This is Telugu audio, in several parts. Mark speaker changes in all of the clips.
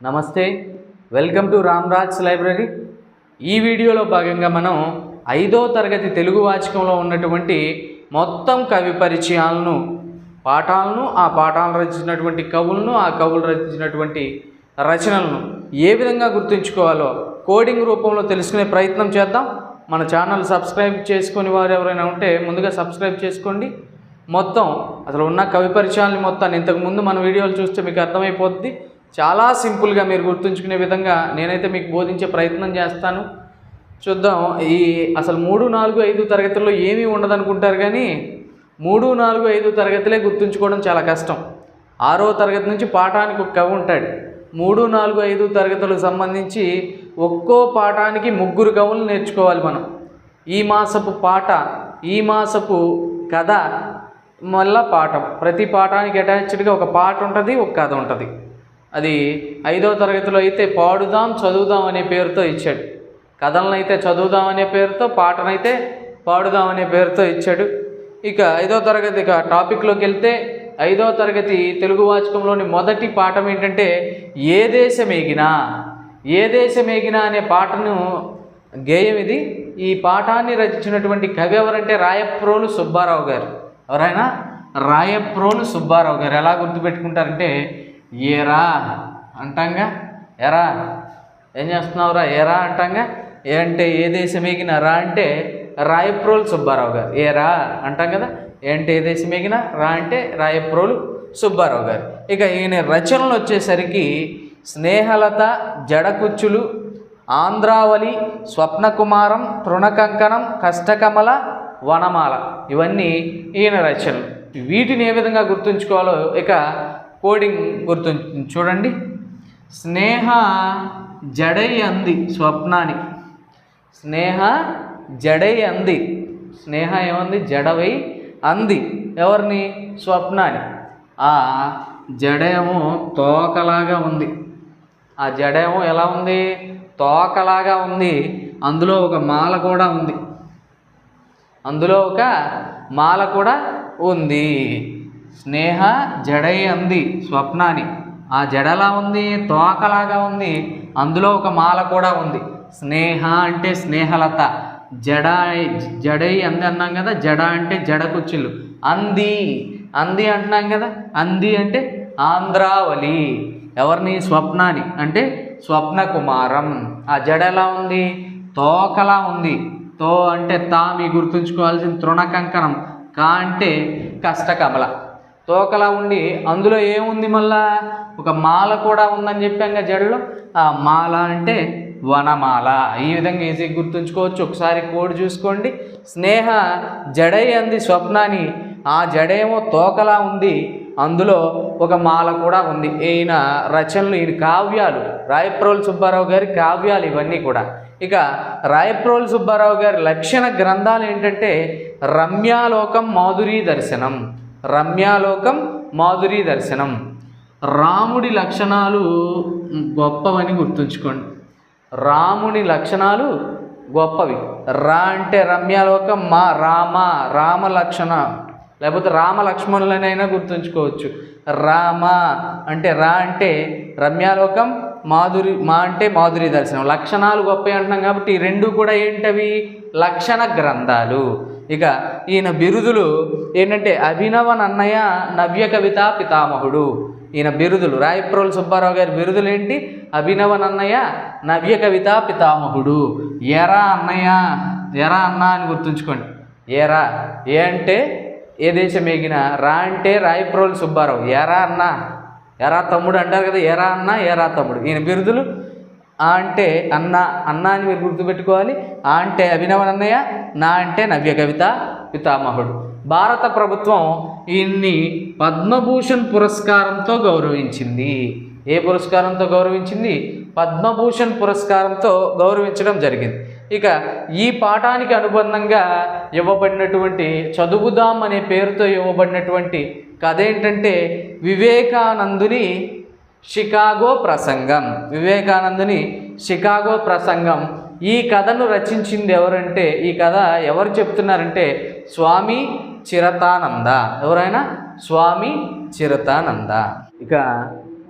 Speaker 1: నమస్తే వెల్కమ్ టు రామ్రాజ్ లైబ్రరీ. ఈ వీడియోలో భాగంగా మనం ఐదో తరగతి తెలుగు వాచకంలో ఉన్నటువంటి మొత్తం కవి పరిచయాలను పాఠాలను ఆ పాఠాలను రచించినటువంటి కవులను ఆ కవులు రచించినటువంటి రచనలను ఏ విధంగా గుర్తుంచుకోవాలో కోడింగ్ రూపంలో తెలుసుకునే ప్రయత్నం చేద్దాం. మన ఛానల్ సబ్స్క్రైబ్ చేసుకుని వారు ఎవరైనా ఉంటే ముందుగా సబ్స్క్రైబ్ చేసుకోండి. మొత్తం అసలు ఉన్న కవి పరిచయాలని మొత్తాన్ని ఇంతకుముందు మన వీడియోలు చూస్తే మీకు అర్థమైపోద్ది. చాలా సింపుల్గా మీరు గుర్తుంచుకునే విధంగా నేనైతే మీకు బోధించే ప్రయత్నం చేస్తాను. చూద్దాం ఈ అసలు మూడు నాలుగు ఐదు తరగతుల్లో ఏమీ ఉండదనుకుంటారు కానీ మూడు నాలుగు ఐదు తరగతులే గుర్తుంచుకోవడం చాలా కష్టం. ఆరో తరగతి నుంచి పాఠానికి ఒక కవి ఉంటాడు. మూడు నాలుగు ఐదు తరగతులకు సంబంధించి ఒక్కో పాఠానికి ముగ్గురు కవులు నేర్చుకోవాలి మనం. ఈ మాసపు పాట ఈ మాసపు కథ మళ్ళా పాఠం. ప్రతి పాఠానికి అటాచ్డ్గా ఒక పాట ఉంటుంది ఒక కథ ఉంటుంది. అది ఐదో తరగతిలో అయితే పాడుదాం చదువుదాం అనే పేరుతో ఇచ్చాడు. కథలనైతే చదువుదాం అనే పేరుతో పాటనైతే పాడుదాం అనే పేరుతో ఇచ్చాడు. ఇక ఐదో తరగతి ఇక టాపిక్లోకి వెళ్తే ఐదో తరగతి తెలుగు వాచకంలోని మొదటి పాఠం ఏంటంటే ఏ దేశమేగినా ఏ దేశం ఎగినా అనే పాటను గేయం ఇది. ఈ పాఠాన్ని రచించినటువంటి కవి ఎవరంటే రాయప్రోలు సుబ్బారావు గారు. ఎవరైనా? రాయప్రోలు సుబ్బారావు గారు. ఎలా గుర్తుపెట్టుకుంటారంటే ఏరా అంటాంగా? ఎరా? ఏం చేస్తున్నావురా? ఏరా అంటాంగా? ఏ అంటే ఏ దేశం ఎగిన రా అంటే రాయప్రోలు సుబ్బారావు గారు. ఏరా అంటాం కదా? ఏంటి ఏ దేశం ఎగిన రా అంటే రాయప్రోలు సుబ్బారావు గారు. ఇక ఈయన రచనలు వచ్చేసరికి స్నేహలత జడకుచ్చులు ఆంధ్రావళి స్వప్నకుమారం తృణకంకణం కష్టకమల వనమాల. ఇవన్నీ ఈయన రచనలు. వీటిని ఏ విధంగా గుర్తుంచుకోవాలో ఇక కోడింగ్ గుర్తు చూడండి. స్నేహ జడై అంది స్వప్నాని. స్నేహ జడై అంది. స్నేహ ఏమంది? జడవై అంది. ఎవరిని? స్వప్నాన్ని ఆ జడేమో తోకలాగా ఉంది. ఆ జడేమో ఎలా ఉంది? తోకలాగా ఉంది. అందులో ఒక మాల కూడా ఉంది. అందులో ఒక మాల కూడా ఉంది. స్నేహ జడై అంది స్వప్నాని. ఆ జడలా ఉంది తోకలాగా ఉంది అందులో ఒక మాల కూడా ఉంది. స్నేహ అంటే స్నేహలత. జడ జడై అంది అన్నాం కదా జడ అంటే జడ అంది అంది అంటున్నాం కదా అంది అంటే ఆంధ్రావళి. ఎవరిని? స్వప్నాని. అంటే స్వప్న కుమారం ఆ జడ ఎలా ఉంది తోకలా ఉంది. తో అంటే తా మీ గుర్తుంచుకోవాల్సిన తృణకంకణం. కా అంటే కష్టకమల. తోకలా ఉండి అందులో ఏముంది మళ్ళా? ఒక మాల కూడా ఉందని చెప్పాం జడలో. ఆ మాల అంటే వనమాల. ఈ విధంగా ఈజీ గుర్తుంచుకోవచ్చు. ఒకసారి కోడ్ చూసుకోండి. స్నేహ జడై అంది స్వప్నాని. ఆ జడేమో తోకలా ఉంది. అందులో ఒక మాల కూడా ఉంది. ఈయన రచనలు ఈయన కావ్యాలు. రాయప్రోలు సుబ్బారావు గారి కావ్యాలు ఇవన్నీ కూడా. ఇక రాయప్రోలు సుబ్బారావు గారి లక్షణ గ్రంథాలు ఏంటంటే రమ్యాలోకం మాధురీ దర్శనం. రమ్యాలోకం మాధురీ దర్శనం. రాముడి లక్షణాలు గొప్పవని గుర్తుంచుకోండి. రాముని లక్షణాలు గొప్పవి. రా అంటే రమ్యాలోకం మా రామ రామ లక్షణ. లేకపోతే రామ లక్ష్మణులనైనా గుర్తుంచుకోవచ్చు. రామ అంటే రా అంటే రమ్యాలోకం మాధురి మా అంటే మాధురి దర్శనం. లక్షణాలు గొప్పవి అంటున్నాం కాబట్టి ఈ రెండు కూడా ఏంటవి? లక్షణ గ్రంథాలు. ఇక ఈయన బిరుదులు ఏంటంటే అభినవ నన్నయ్య నవ్య కవిత పితామహుడు. ఈయన బిరుదులు రాయప్రోలు సుబ్బారావు గారి బిరుదులు ఏంటి? అభినవ నన్నయ్య నవ్య కవిత పితామహుడు. ఎరా అన్నయ్య ఎరా అన్న అని గుర్తుంచుకోండి. ఏరా ఏ అంటే ఏ దేశం ఎగిన? రా అంటే రాయప్రోలు సుబ్బారావు. ఎరా అన్న ఎరా తమ్ముడు అంటారు కదా ఎరా అన్న ఎరా తమ్ముడు. ఈయన బిరుదులు ఆ అంటే అన్న అన్న అని మీరు గుర్తుపెట్టుకోవాలి. ఆ అంటే అభినవ నన్నయ్య నా అంటే నవ్య కవిత పితామహుడు. భారత ప్రభుత్వం ఈయన్ని పద్మభూషణ్ పురస్కారంతో గౌరవించింది. ఏ పురస్కారంతో గౌరవించింది? పద్మభూషణ్ పురస్కారంతో గౌరవించడం జరిగింది. ఇక ఈ పాఠానికి అనుబంధంగా ఇవ్వబడినటువంటి చదువుదాం అనే పేరుతో ఇవ్వబడినటువంటి కథ ఏంటంటే వివేకానందుని షికాగో ప్రసంగం. వివేకానందుని షికాగో ప్రసంగం ఈ కథను రచించింది ఎవరంటే ఈ కథ ఎవరు చెప్తున్నారంటే స్వామి చిరతానంద. ఎవరైనా స్వామి చిరతానంద. ఇక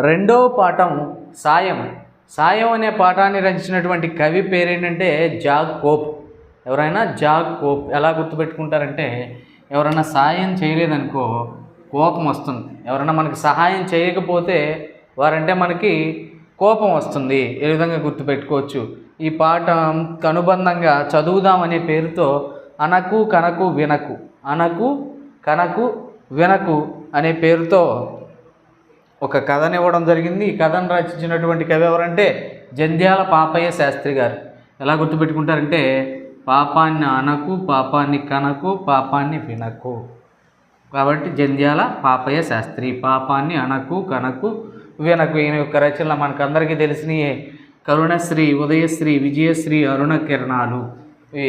Speaker 1: రెండవ పాఠం సాయం. సాయం అనే పాఠాన్ని రచించినటువంటి కవి పేరేంటంటే జాగ్ కోప్. ఎవరైనా జాగ్ కోప్. ఎలా గుర్తుపెట్టుకుంటారంటే ఎవరైనా సాయం చేయలేదనుకో కోపం వస్తుంది. ఎవరైనా మనకి సహాయం చేయకపోతే వారంటే మనకి కోపం వస్తుంది. ఏ విధంగా గుర్తుపెట్టుకోవచ్చు? ఈ పాఠం అనుబంధంగా చదువుదాం అనే పేరుతో అనకు కనకు వినకు అనకు కనకు వినకు అనే పేరుతో ఒక కథని ఇవ్వడం జరిగింది. ఈ కథను రచించినటువంటి కవి ఎవరంటే జంధ్యాల పాపయ్య శాస్త్రి గారు. ఎలా గుర్తుపెట్టుకుంటారంటే పాపాన్ని అనకు పాపాన్ని కనకు పాపాన్ని వినకు. కాబట్టి జంధ్యాల పాపయ్య శాస్త్రి పాపాన్ని అనకు కనకు వినకు. ఈయన యొక్క రచనలు మనకందరికీ తెలిసినయే. కరుణశ్రీ ఉదయశ్రీ విజయశ్రీ అరుణ కిరణాలు ఈ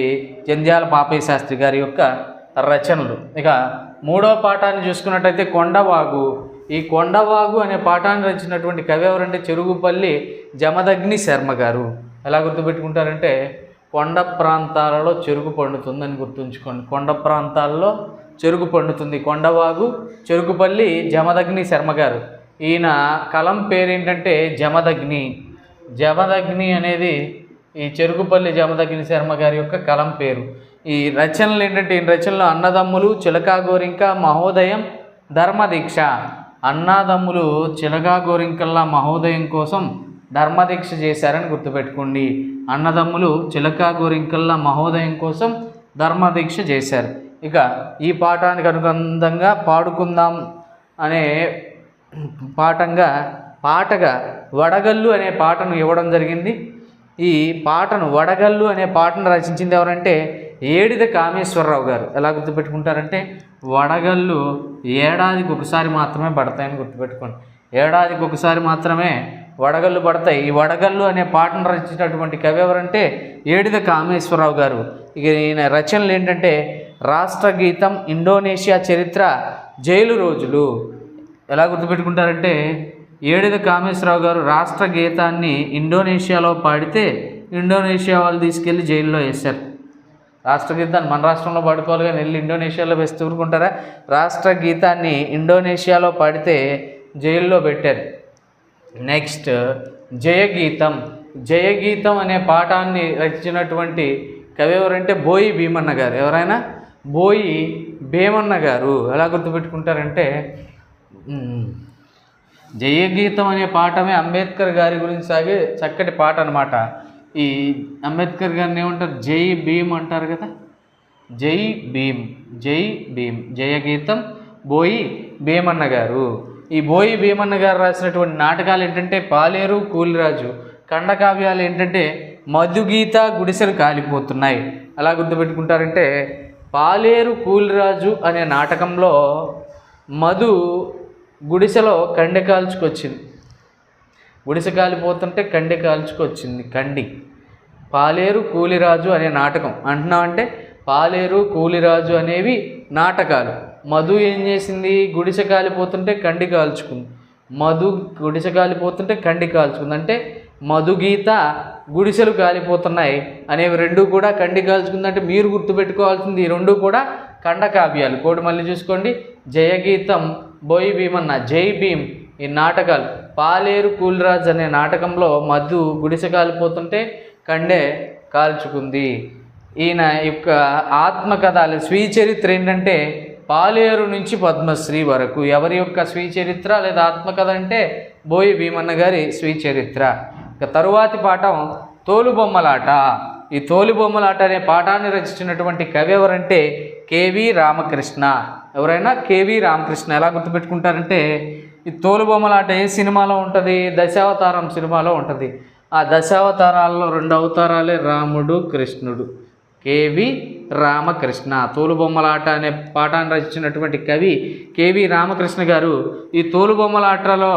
Speaker 1: జంధ్యాల పాపయ్య శాస్త్రి గారి యొక్క రచనలు. ఇక మూడో పాఠాన్ని చూసుకున్నట్టయితే కొండవాగు. ఈ కొండవాగు అనే పాఠాన్ని రచించినటువంటి కవి ఎవరంటే చెరుగుపల్లి జమదగ్ని శర్మ గారు. ఎలా గుర్తుపెట్టుకుంటారంటే కొండ ప్రాంతాలలో చెరుకు పండుతుందని గుర్తుంచుకోండి. కొండ ప్రాంతాల్లో చెరుకు పండుతుంది. కొండవాగు చెరుకుపల్లి జమదగ్ని శర్మ గారు. ఈయన కలం పేరేంటంటే జమదగ్ని. జమదగ్ని అనేది ఈ చెరుకుపల్లి జమదగ్ని శర్మ గారి యొక్క కలం పేరు. ఈ రచనలు ఏంటంటే ఈ రచనలో అన్నదమ్ములు చిలకా గోరింక మహోదయం ధర్మదీక్ష. అన్నదమ్ములు చిలకా గోరింకల్లా మహోదయం కోసం ధర్మదీక్ష చేశారని గుర్తుపెట్టుకోండి. అన్నదమ్ములు చిలకా గోరింకల్లా మహోదయం కోసం ధర్మదీక్ష చేశారు. ఇక ఈ పాఠానికి అనుబంధంగా పాడుకుందాం అనే పాఠంగా పాటగా వడగల్లు అనే పాటను ఇవ్వడం జరిగింది. ఈ పాటను వడగల్లు అనే పాటను రచించింది ఎవరంటే ఏడిద కామేశ్వరరావు గారు. ఎలా గుర్తుపెట్టుకుంటారంటే వడగళ్ళు ఏడాదికి ఒకసారి మాత్రమే పడతాయని గుర్తుపెట్టుకోండి. ఏడాదికి ఒకసారి మాత్రమే వడగళ్ళు పడతాయి. ఈ వడగళ్ళు అనే పాటను రచించినటువంటి కవి ఎవరంటే ఏడిద కామేశ్వరరావు గారు. ఇక ఈయన రచనలు ఏంటంటే రాష్ట్ర గీతం ఇండోనేషియా చరిత్ర జైలు రోజులు. ఎలా గుర్తుపెట్టుకుంటారంటే ఏడిద కామేశ్వరరావు గారు రాష్ట్ర గీతాన్ని ఇండోనేషియాలో పాడితే ఇండోనేషియా వాళ్ళు తీసుకెళ్ళి జైల్లో వేశారు. రాష్ట్ర గీతాన్ని మన రాష్ట్రంలో పాడుకోవాలి కానీ వెళ్ళి ఇండోనేషియాలో వేసి ఊరుకుంటారా? రాష్ట్ర గీతాన్ని ఇండోనేషియాలో పాడితే జైల్లో పెట్టారు. నెక్స్ట్ జయగీతం. జయగీతం అనే పాఠాన్ని రచించినటువంటి కవి ఎవరంటే బోయి భీమన్న గారు. ఎవరైనా? బోయి భీమన్న గారు. ఎలా గుర్తుపెట్టుకుంటారంటే జయగీతం అనే పాఠమే అంబేద్కర్ గారి గురించి సాగే చక్కటి పాట అనమాట ఈ అంబేద్కర్ గారిని ఏమంటారు? జై భీమ్ అంటారు కదా? జై భీమ్ జై భీమ్ జయగీతం బోయి భీమన్న గారు. ఈ బోయి భీమన్న గారు రాసినటువంటి నాటకాలు ఏంటంటే పాలేరు కూలిరాజు. ఖండకావ్యాలు ఏంటంటే మధుగీత గుడిసెలు కాలిపోతున్నాయి. అలా గుర్తుపెట్టుకుంటారంటే పాలేరు కూలిరాజు అనే నాటకంలో మధు గుడిసెలో కండె కాల్చుకొచ్చింది. గుడిసె కాలిపోతుంటే కండి కాల్చుకొచ్చింది. కండి. పాలేరు కూలిరాజు అనే నాటకం. అంటున్నామంటే పాలేరు కూలిరాజు అనేవి నాటకాలు. మధు ఏం చేసింది? గుడిసె కాలిపోతుంటే కండి కాల్చుకుంది. మధు గుడిసె కాలిపోతుంటే కండి కాల్చుకుంది. అంటే మధుగీత గుడిసెలు కాలిపోతున్నాయి అనేవి రెండు కూడా కండి కాల్చుకుందంటే మీరు గుర్తుపెట్టుకోవాల్సింది ఈ రెండు కూడా కండకావ్యాలు. కోడి మళ్ళీ చూసుకోండి. జయగీతం బోయి భీమన్న జై భీమ్ ఈ నాటకాలు. పాలేరు కూల్రాజ్ అనే నాటకంలో మధు గుడిసె కాలిపోతుంటే కండే కాల్చుకుంది. ఈయన యొక్క ఆత్మకథ స్వీచరిత్ర ఏంటంటే పాలేరు నుంచి పద్మశ్రీ వరకు. ఎవరి యొక్క స్వీచరిత్ర లేదా ఆత్మకథ అంటే బోయి భీమన్న గారి స్వీచరిత్ర. ఇక తరువాతి పాఠం తోలుబొమ్మలాట. ఈ తోలుబొమ్మలాట అనే పాఠాన్ని రచించినటువంటి కవి ఎవరంటే కేవి రామకృష్ణ. ఎవరైనా కేవి రామకృష్ణ ఎలా గుర్తుపెట్టుకుంటారంటే ఈ తోలుబొమ్మలాట ఏ సినిమాలో ఉంటుంది? దశావతారం సినిమాలో ఉంటుంది. ఆ దశావతారాల్లో రెండు అవతారాలే రాముడు కృష్ణుడు. కేవి రామకృష్ణ. తోలుబొమ్మలాట అనే పాఠాన్ని రచించినటువంటి కవి కేవి రామకృష్ణ గారు ఈ తోలుబొమ్మలాటలో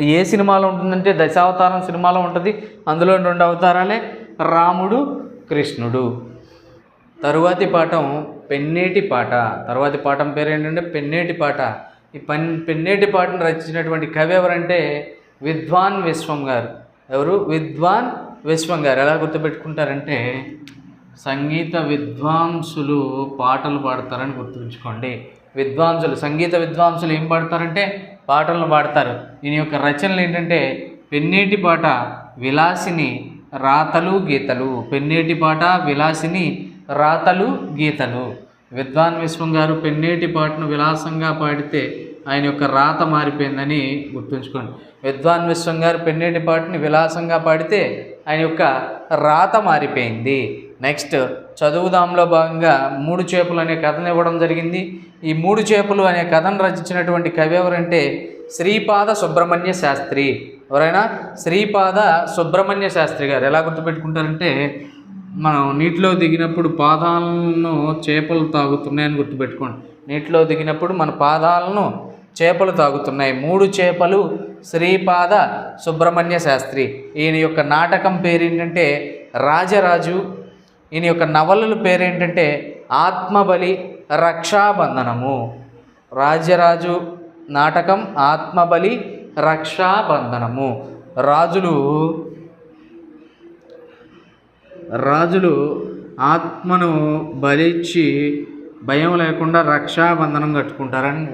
Speaker 1: ఏ సినిమాలో ఉంటుందంటే దశావతారం సినిమాలో ఉంటుంది. అందులో రెండు అవతారాలే రాముడు కృష్ణుడు. తరువాతి పాఠం పెన్నేటి పాట. తరువాతి పాఠం పేరు ఏంటంటే పెన్నేటి పాట. ఈ పన్ పెన్నేటి పాటను రచించినటువంటి కవి ఎవరంటే విద్వాన్ విశ్వం గారు. ఎవరు? విద్వాన్ విశ్వం గారు. ఎలా గుర్తుపెట్టుకుంటారంటే సంగీత విద్వాంసులు పాటలు పాడతారని గుర్తుంచుకోండి. విద్వాంసులు సంగీత విద్వాంసులు ఏం పాడతారంటే పాటలను పాడతారు. ఈయన యొక్క రచనలు ఏంటంటే పెన్నేటి పాట విలాసిని రాతలు గీతలు. పెన్నేటి పాట విలాసిని రాతలు గీతలు. విద్వాన్ విశ్వం గారు పెన్నేటి పాటను విలాసంగా పాడితే ఆయన యొక్క రాత మారిపోయిందని గుర్తుంచుకోండి. విద్వాన్ విశ్వం గారు పెన్నేటి పాటని విలాసంగా పాడితే ఆయన యొక్క రాత మారిపోయింది. నెక్స్ట్ చదువుదాంలో భాగంగా మూడు చేపలు అనే కథను ఇవ్వడం జరిగింది. ఈ మూడు చేపలు అనే కథను రచించినటువంటి కవి ఎవరంటే శ్రీపాద సుబ్రహ్మణ్య శాస్త్రి. ఎవరైనా? శ్రీపాద సుబ్రహ్మణ్య శాస్త్రి గారు ఎలా గుర్తుపెట్టుకుంటారంటే మనం నీటిలో దిగినప్పుడు పాదాలను చేపలు తాగుతున్నాయని గుర్తుపెట్టుకోండి. నీటిలో దిగినప్పుడు మన పాదాలను చేపలు తాగుతున్నాయి. మూడు చేపలు శ్రీపాద సుబ్రహ్మణ్య శాస్త్రి. ఈయన యొక్క నాటకం పేరేంటంటే రాజరాజు. ఈయన యొక్క నవలల పేరేంటంటే ఆత్మబలి రక్షాబంధనము. రాజరాజు నాటకం ఆత్మబలి రక్షాబంధనము. రాజులు రాజులు ఆత్మను బలిచ్చి భయం లేకుండా రక్షాబంధనం కట్టుకుంటారని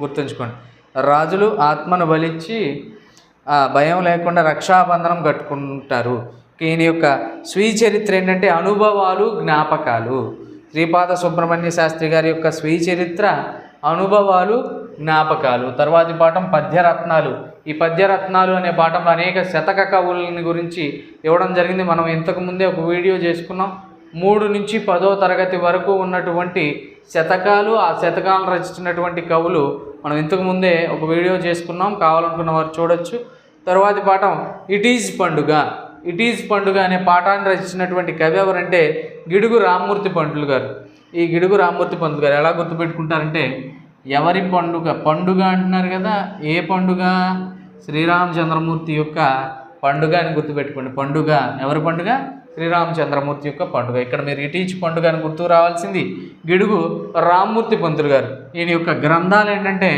Speaker 1: గుర్తుంచుకోండి. రాజులు ఆత్మను బలిచ్చి భయం లేకుండా రక్షాబంధనం కట్టుకుంటారు. ఈయన యొక్క స్వీయ చరిత్ర ఏంటంటే అనుభవాలు జ్ఞాపకాలు. శ్రీపాద సుబ్రహ్మణ్య శాస్త్రి గారి యొక్క స్వీయ చరిత్ర అనుభవాలు జ్ఞాపకాలు. తర్వాతి పాఠం పద్యరత్నాలు. ఈ పద్యరత్నాలు అనే పాఠంలో అనేక శతక కవులని గురించి ఇవ్వడం జరిగింది. మనం ఇంతకు ముందే ఒక వీడియో చేసుకున్నాం. మూడు నుంచి పదో తరగతి వరకు ఉన్నటువంటి శతకాలు ఆ శతకాలను రచించినటువంటి కవులు మనం ఇంతకు ముందే ఒక వీడియో చేసుకున్నాం. కావాలనుకున్న వారు చూడొచ్చు. తర్వాతి పాఠం it is panduga. It is panduga అనే పాఠాన్ని రచించినటువంటి కవి ఎవరంటే గిడుగు రామ్మూర్తి పంతులు గారు. ఈ గిడుగు రామ్మూర్తి పంతులు గారు ఎలా గుర్తుపెట్టుకుంటారంటే ఎవరి పండుగ? పండుగ అంటున్నారు కదా ఏ పండుగ? శ్రీరామచంద్రమూర్తి యొక్క పండుగ అని గుర్తుపెట్టుకోండి. పండుగ ఎవరి పండుగ? శ్రీరామచంద్రమూర్తి యొక్క పండుగ. ఇక్కడ మీరు ఇటీచి పండుగ అని గుర్తు రావాల్సింది గిడుగు రామ్మూర్తి పంతులు గారు. ఈయన యొక్క గ్రంథాలు ఏంటంటే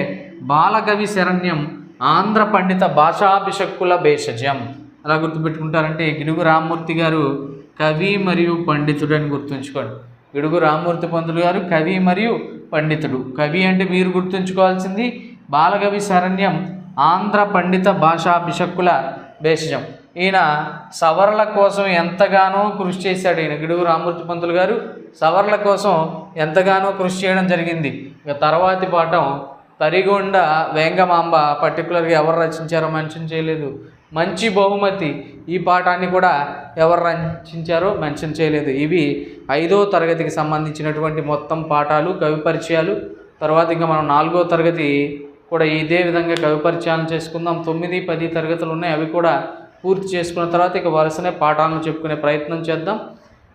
Speaker 1: బాలకవి శరణ్యం ఆంధ్ర పండిత భాషాభిషక్కుల భేషజం. అలా గుర్తుపెట్టుకుంటారంటే గిడుగు రామ్మూర్తి గారు కవి మరియు పండితుడు అని గుర్తుంచుకోండి. గిడుగు రామ్మూర్తి పంతులు గారు కవి మరియు పండితుడు. కవి అంటే మీరు గుర్తుంచుకోవాల్సింది బాలకవి శరణ్యం ఆంధ్ర పండిత భాషాభిషక్కుల భేషజం ఈయన సవరల కోసం ఎంతగానో కృషి చేశాడు ఈయన గిడుగు రామూర్తి పంతులు గారు. సవర్ల కోసం ఎంతగానో కృషి చేయడం జరిగింది. ఇక తర్వాతి పాఠం తరిగొండ వేంగమాంబ పర్టికులర్గా ఎవరు రచించారో మెన్షన్ చేయలేదు. మంచి బహుమతి ఈ పాఠాన్ని కూడా ఎవరు రచించారో మెన్షన్ చేయలేదు. ఇవి ఐదో తరగతికి సంబంధించినటువంటి మొత్తం పాఠాలు కవి పరిచయాలు. తర్వాత ఇంకా మనం నాలుగో తరగతి కూడా ఇదే విధంగా కవి పరిచయాలు చేసుకుందాం. తొమ్మిది పది తరగతులు ఉన్నాయి. అవి కూడా పూర్తి చేసుకున్న తర్వాత ఇక వరుసనే పాఠాలను చెప్పుకునే ప్రయత్నం చేద్దాం.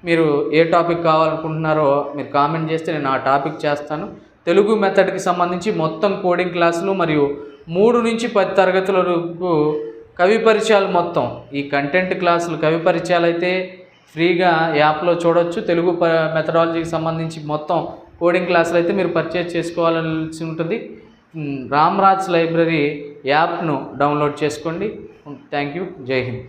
Speaker 1: మీరు ఏ టాపిక్ కావాలనుకుంటున్నారో మీరు కామెంట్ చేస్తే నేను ఆ టాపిక్ చేస్తాను. తెలుగు మెథడ్కి సంబంధించి మొత్తం కోడింగ్ క్లాసులు మరియు మూడు నుంచి పది తరగతుల వరకు కవి పరిచయాలు మొత్తం. ఈ కంటెంట్ క్లాసులు కవి పరిచయాలు అయితే ఫ్రీగా యాప్లో చూడొచ్చు. తెలుగు ప మెథడాలజీకి సంబంధించి మొత్తం కోడింగ్ క్లాసులు అయితే మీరు పర్చేజ్ చేసుకోవాల్సి ఉంటుంది. రామ్రాజ్ లైబ్రరీ యాప్ను డౌన్లోడ్ చేసుకోండి. Thank you Jai Hind.